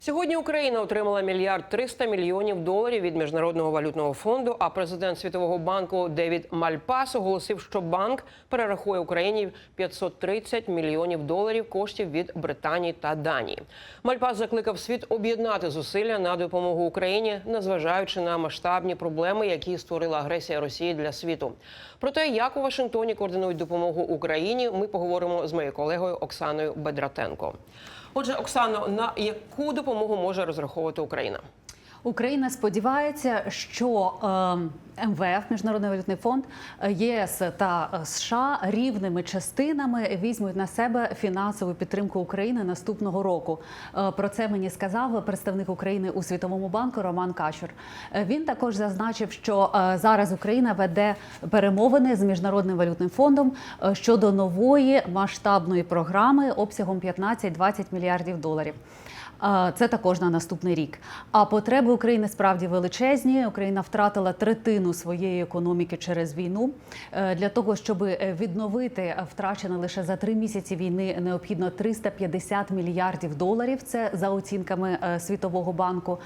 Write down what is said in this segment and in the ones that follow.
Сьогодні Україна отримала мільярд 300 мільйонів доларів від міжнародного валютного фонду. А президент Світового банку Девід Мальпас оголосив, що банк перерахує Україні 530 мільйонів доларів коштів від Британії та Данії. Мальпас закликав світ об'єднати зусилля на допомогу Україні, незважаючи на масштабні проблеми, які створила агресія Росії для світу. Про те, як у Вашингтоні координують допомогу Україні, ми поговоримо з моєю колегою Оксаною Бедратенко. Отже, Оксано, на яку допомогу може розраховувати Україна? Україна сподівається, що е, МВФ, Міжнародний валютний фонд, ЄС та США рівними частинами візьмуть на себе фінансову підтримку України наступного року. Е, Про це мені сказав представник України у Світовому банку Роман Качур. Е, Він також зазначив, що е, зараз Україна веде перемовини з міжнародним валютним фондом щодо нової масштабної програми обсягом 15-20 мільярдів доларів. Це також на наступний рік. А потреби України справді величезні. Україна втратила третину своєї економіки через війну. Е, Для того щоб е, відновити втрачене лише за три місяці війни, необхідно 350 мільярдів доларів. Це за оцінками е, Світового банку.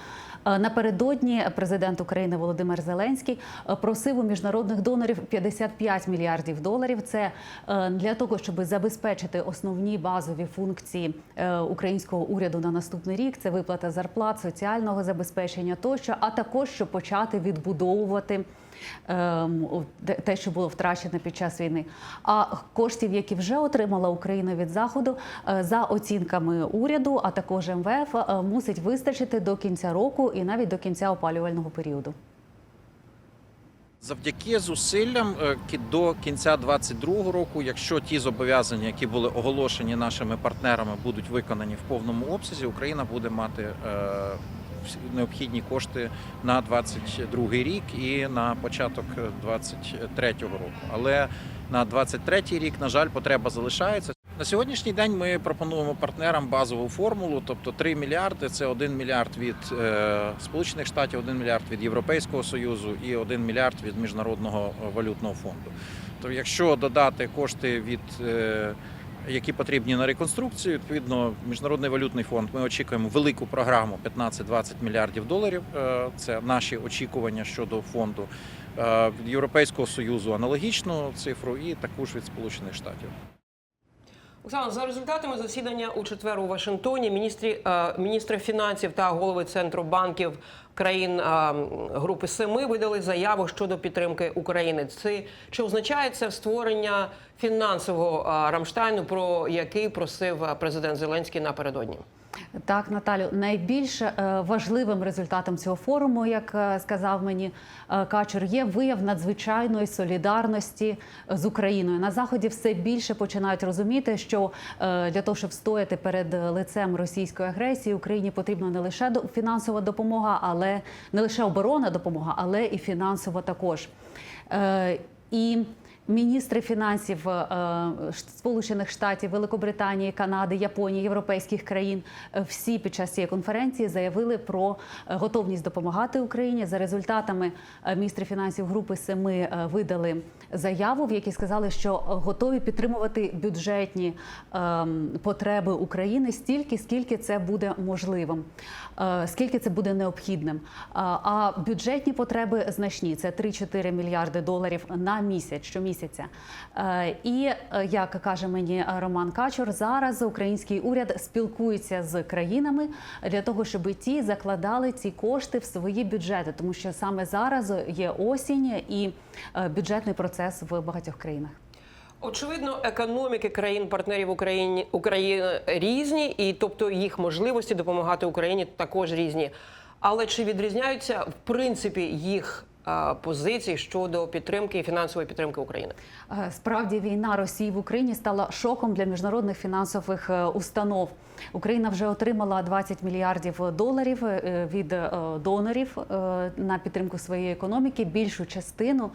Напередодні президент України Володимир Зеленський просив у міжнародних донорів 55 мільярдів доларів. Це для того, щоб забезпечити основні базові функції українського уряду на наступний рік. Це виплата зарплат, соціального забезпечення тощо, а також щоб почати відбудовувати. Ем, те- що було втрачено під час війни, а коштів, які вже отримала Україна від заходу, е, за оцінками уряду, а також МВФ, е, мусить вистачити до кінця року і навіть до кінця опалювального періоду. Завдяки зусиллям е, до кінця 2022 року, якщо ті зобов'язання, які були оголошені нашими партнерами, будуть виконані в повному обсязі, Україна буде мати необхідні кошти на 2022 рік і на початок 2023 року. Але на 2023 рік, на жаль, потреба залишається. На сьогоднішній день ми пропонуємо партнерам базову формулу, тобто 3 мільярди це 1 мільярд від е, Сполучених Штатів, 1 мільярд від Європейського Союзу і 1 мільярд від Міжнародного валютного фонду. То якщо додати кошти від е, які потрібні на реконструкцію, відповідно, міжнародний валютний фонд. Ми очікуємо велику програму 15-20 мільярдів доларів. Е, Це наші очікування щодо фонду Е, Європейського союзу аналогічну цифру, і також від Сполучених Штатів. Оксана, за результатами засідання у четвер у Вашингтоні міністрі е, міністри фінансів та голови центру банків країн е, групи Семи видали заяву щодо підтримки України. Це чи означає це створення фінансового е, Рамштайну, про який просив е, президент Зеленський напередодні? Так, Наталю, найбільш е, важливим результатом цього форуму, як е, сказав мені е, Качур, є вияв надзвичайної солідарності з Україною. На заході все більше починають розуміти, що для того, щоб стояти перед лицем російської агресії, Україні потрібна не лише фінансова допомога, але не лише оборонна допомога, але і фінансова також. І Міністри фінансів е, Сполучених Штатів, Великобританії, Канади, Японії, європейських країн е, всі під час цієї конференції заявили про е, готовність допомагати Україні. За результатами е, міністри фінансів групи Семи е, видали заяву, в якій сказали, що е, готові підтримувати бюджетні потреби України стільки, скільки це буде можливим, е, скільки це буде необхідним. А бюджетні потреби значні це 3-4 мільярди доларів на місяць щомісяця. Е, І е, як каже мені Роман Качур, зараз український уряд спілкується з країнами для того, щоб ті закладали ці кошти в свої бюджети, тому що саме зараз є осінь і е, бюджетний процес в багатьох країнах. Очевидно, економіки країн-партнерів України України різні, і тобто їх можливості допомагати Україні також різні. Але чи відрізняються в принципі їх е, позиції щодо підтримки і фінансової підтримки України? Е, Справді війна Росії в Україні стала шоком для міжнародних фінансових е, установ. Україна вже отримала 20 мільярдів доларів від донорів на підтримку своєї економіки. Більшу частину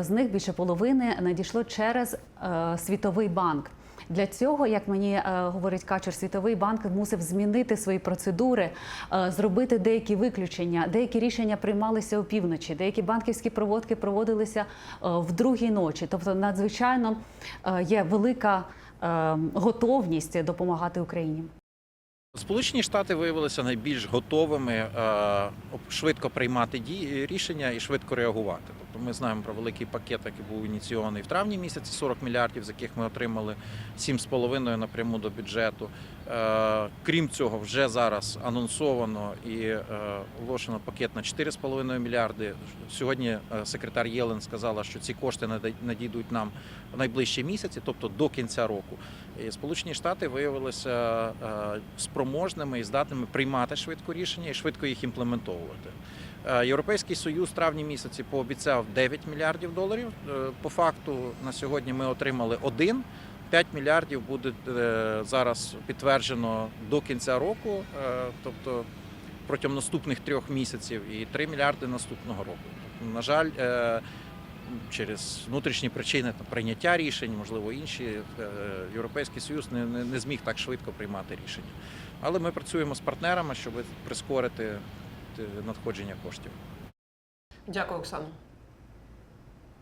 з них більше половини надійшло через Світовий банк. Для цього, як мені е, говорить Качур, Світовий банк мусив змінити свої процедури, е, зробити деякі виключення. Деякі рішення приймалися опівночі, деякі банківські проводки проводилися е, в другій ночі. Тобто, надзвичайно є велика готовність допомагати Україні. Сполучені Штати виявилися найбільш готовими е, швидко приймати дії, рішення і швидко реагувати. Тобто ми знаємо про великий пакет, який був ініційований в травні місяці, 40 мільярдів, з яких ми отримали 7,5 напряму до бюджету. Е, Крім цього, вже зараз анонсовано і е, оголошено пакет на 4,5 мільярди. Сьогодні е, секретар Єлен сказала, що ці кошти надійдуть нам в найближчі місяці, тобто до кінця року. І Сполучені Штати виявилися спроможними і здатними приймати швидко рішення і швидко їх імплементовувати. Європейський союз в травні місяці пообіцяв 9 мільярдів доларів. По факту на сьогодні ми отримали один. 5 мільярдів буде е, зараз підтверджено до кінця року, е, тобто протягом наступних трьох місяців, і 3 мільярди наступного року. Тобто, на жаль, е, через внутрішні причини там, прийняття рішень, можливо, інші, Європейський Союз не, не, не зміг так швидко приймати рішення. Але ми працюємо з партнерами, щоб прискорити надходження коштів. Дякую, Оксано.